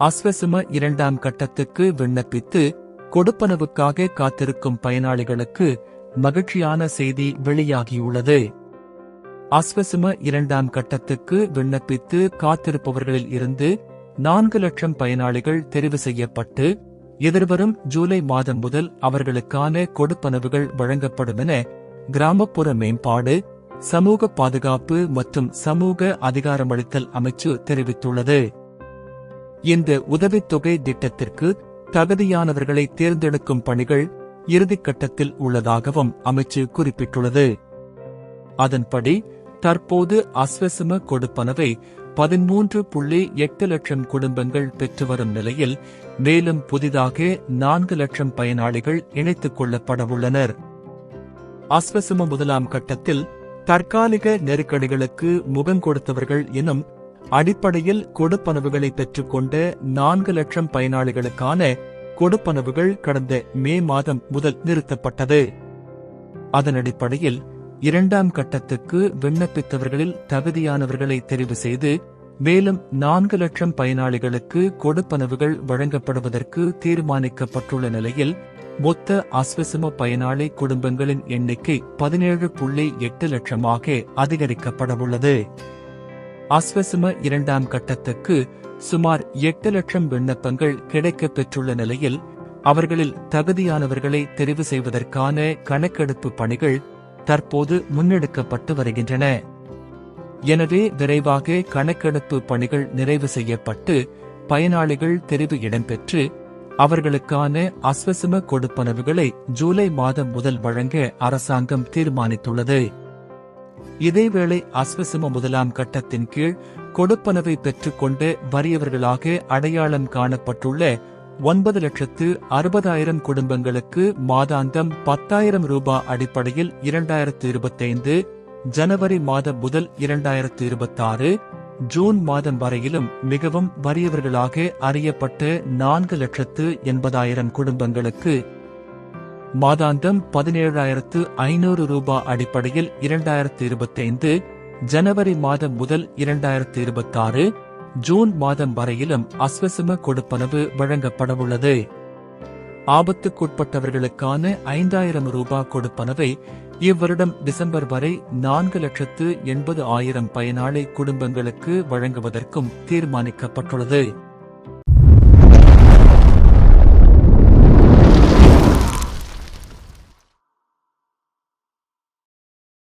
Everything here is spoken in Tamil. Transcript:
அஸ்வசும இரண்டாம் கட்டத்துக்கு விண்ணப்பித்து கொடுப்பனவுக்காக காத்திருக்கும் பயனாளிகளுக்கு மகிழ்ச்சியான செய்தி வெளியாகியுள்ளது. அஸ்வசும இரண்டாம் கட்டத்துக்கு விண்ணப்பித்து காத்திருப்பவர்களில் இருந்து நான்கு லட்சம் பயனாளிகள் தெரிவு செய்யப்பட்டு எதிர்வரும் ஜூலை மாதம் முதல் அவர்களுக்கான கொடுப்பனவுகள் வழங்கப்படும் என கிராமப்புற மேம்பாடு சமூக பாதுகாப்பு மற்றும் சமூக அதிகாரமளித்தல் அமைச்சு தெரிவித்துள்ளது. இந்த உதவித்தொகை திட்டத்திற்கு தகுதியானவர்களை தேர்ந்தெடுக்கும் பணிகள் இறுதிக்கட்டத்தில் உள்ளதாகவும் அமைச்சு குறிப்பிட்டுள்ளது. அதன்படி தற்போது அஸ்வசம கொடுப்பனவை பதிமூன்று புள்ளி எட்டு லட்சம் குடும்பங்கள் பெற்று வரும் நிலையில் மேலும் புதிதாக நான்கு லட்சம் பயனாளிகள் இணைத்துக் கொள்ளப்படவுள்ளனர் அஸ்வசம முதலாம் கட்டத்தில் தற்காலிக நெருக்கடிகளுக்கு முகம் கொடுத்தவர்கள் எனும் அடிப்படையில் கொடுப்பனவுகளை பெற்றுக்கொண்ட நான்கு லட்சம் பயனாளிகளுக்கான கொடுப்பனவுகள் கடந்த மே மாதம் முதல் நிறுத்தப்பட்டது. அதன் அடிப்படையில் இரண்டாம் கட்டத்துக்கு விண்ணப்பித்தவர்களில் தகுதியானவர்களை தெரிவு செய்து மேலும் நான்கு லட்சம் பயனாளிகளுக்கு கொடுப்பனவுகள் வழங்கப்படுவதற்கு தீர்மானிக்கப்பட்டுள்ள நிலையில் மொத்த அஸ்வசம பயனாளி குடும்பங்களின் எண்ணிக்கை பதினேழு புள்ளி எட்டு லட்சமாக அதிகரிக்கப்படவுள்ளது. அஸ்வசும இரண்டாம் கட்டத்துக்கு சுமார் எட்டு லட்சம் விண்ணப்பங்கள் கிடைக்கப் பெற்றுள்ள நிலையில் அவர்களில் தகுதியானவர்களை தெரிவு செய்வதற்கான கணக்கெடுப்பு பணிகள் தற்போது முன்னெடுக்கப்பட்டு வருகின்றன. எனவே விரைவாக கணக்கெடுப்பு பணிகள் நிறைவு செய்யப்பட்டு பயனாளிகள் தெரிவு இடம்பெற்று அவர்களுக்கான அஸ்வசும கொடுப்பனவுகளை ஜூலை மாதம் முதல் வழங்க அரசாங்கம் தீர்மானித்துள்ளது. இதேவேளை அஸ்வசிம முதலாம் கட்டத்தின் கீழ் கொடுப்பனவை பெற்றுக்கொண்டு வறியவர்களாக அடையாளம் காணப்பட்டுள்ள ஒன்பது லட்சத்து அறுபதாயிரம் குடும்பங்களுக்கு மாதாந்தம் பத்தாயிரம் ரூபாய் அடிப்படையில் இரண்டாயிரத்து இருபத்தைந்து ஜனவரி மாதம் முதல் இரண்டாயிரத்து இருபத்தாறு ஜூன் மாதம் வரையிலும் மிகவும் வறியவர்களாக அறியப்பட்ட நான்கு லட்சத்து எண்பதாயிரம் குடும்பங்களுக்கு மாதாந்தம் பதினேழாயிரத்து ஐநூறு ரூபாய் அடிப்படையில் இரண்டாயிரத்து இருபத்தைந்து ஜனவரி மாதம் முதல் இரண்டாயிரத்து இருபத்தாறு ஜூன் மாதம் வரையிலும் அஸ்வசம கொடுப்பனவு வழங்கப்படவுள்ளது. ஆபத்துக்குட்பட்டவர்களுக்கான ஐந்தாயிரம் ரூபாய் கொடுப்பனவை இவ்வருடம் டிசம்பர் வரை நான்கு லட்சத்து எண்பது ஆயிரம் பயனாளி குடும்பங்களுக்கு வழங்குவதற்கும் தீர்மானிக்கப்பட்டுள்ளது.